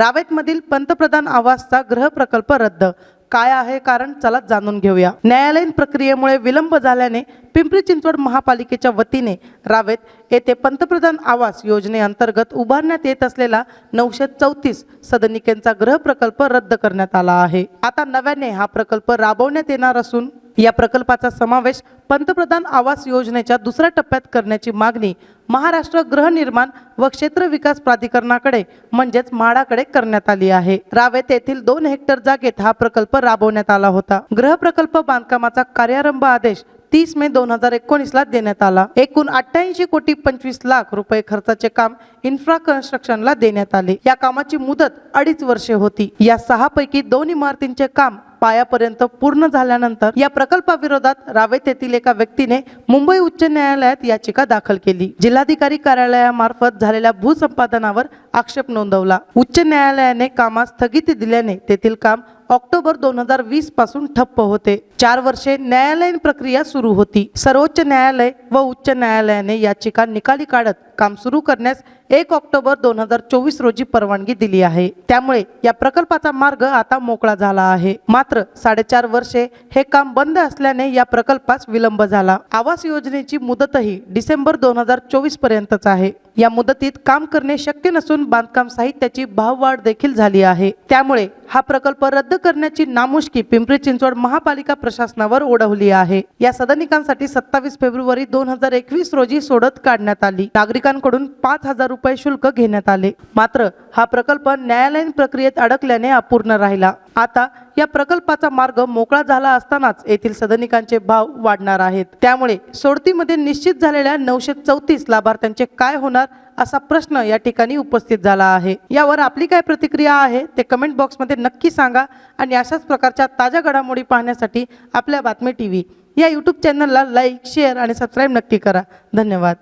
रावेतमधील पंतप्रधान आवासचा गृह प्रकल्प रद्द. काय आहे कारण? चला जाणून घेऊया. न्यायालयीन प्रक्रियेमुळे विलंब झाल्याने पिंपरी चिंचवड महापालिकेच्या वतीने रावेत येथे पंतप्रधान आवास योजनेअंतर्गत उभारण्यात येत असलेला नऊशे चौतीस सदनिकेंचा गृह प्रकल्प रद्द करण्यात आला आहे. आता नव्याने हा प्रकल्प राबवण्यात येणार असून या प्रकल्पाचा समावेश पंतप्रधान आवास योजनेच्या दुसऱ्या टप्प्यात करण्याची मागणी महाराष्ट्र गृहनिर्माण व क्षेत्र विकास प्राधिकरणाकडे म्हणजेच म्हाडाकडे करण्यात आली आहे. रावेत येथील दोन हेक्टर जागेत हा प्रकल्प राबवण्यात आला होता. गृह प्रकल्प बांधकामाचा कार्यारंभ आदेश तीस मे दोन हजार एकोणीसला देण्यात आला. एकूण अठ्ठ्याऐंशी कोटी पंचवीस लाख रुपये खर्चाचे काम इन्फ्रा कन्स्ट्रक्शनला देण्यात आले. या कामाची मुदत अडीच वर्षे होती. या सहा पैकी दोन इमारतींचे काम पायापर्यंत पूर्ण झाल्यानंतर या प्रकल्पाविरोधात रावेत येथील एका व्यक्तीने मुंबई उच्च न्यायालयात याचिका दाखल केली. जिल्हाधिकारी कार्यालयामार्फत झालेल्या भूसंपादनावर आक्षेप नोंदवला. उच्च न्यायालयाने कामास स्थगिती दिल्याने तेथील काम ऑक्टोबर दोन हजार वीसपासून ठप्प होते. चार वर्षे न्यायालयीन प्रक्रिया सुरू होती. सर्वोच्च न्यायालय व उच्च न्यायालयाने याचिका निकाली काढत काम सुरू करण्यास एक ऑक्टोबर दोन हजार चोवीस रोजी परवानगी दिली आहे. त्यामुळे या प्रकल्पाचा मार्ग आता मोकळा झाला आहे. मात्र साडेचार वर्षे हे काम बंद असल्याने या प्रकल्पास विलंब झाला. आवास योजनेची मुदतही डिसेंबर दोन हजार चोवीस पर्यंतच आहे. या मुदतीत काम करणे शक्य नसून बांधकाम साहित्याची भाववाढ देखील झाली आहे. त्यामुळे हा प्रकल्प रद्द करण्याची नामुष्की पिंपरी चिंचवड महापालिका प्रशासनावर ओढवली आहे. या सदनिकांसाठी सत्तावीस फेब्रुवारी दोन हजार एकवीस रोजी सोडत काढण्यात आली. नागरिकांकडून पाच हजार रुपये शुल्क घेण्यात आले. मात्र हा प्रकल्प न्यायालयीन प्रक्रियेत अडकल्याने अपूर्ण राहिला. आता या प्रकल्पाचा मार्ग मोकळा झाला असतानाच येथील सदनिकांचे भाव वाढणार आहेत. त्यामुळे सोडतीमध्ये निश्चित झालेल्या नऊशे चौतीस लाभार्थ्यांचे काय होणार असा प्रश्न या ठिकाणी उपस्थित झाला आहे. यावर आपली काय प्रतिक्रिया आहे ते कमेंट बॉक्समध्ये नक्की सांगा आणि अशाच प्रकारच्या ताज्या घडामोडी पाहण्यासाठी आपल्या बातमी टी व्ही या यूट्यूब चॅनलला लाईक शेअर आणि सबस्क्राईब नक्की करा. धन्यवाद.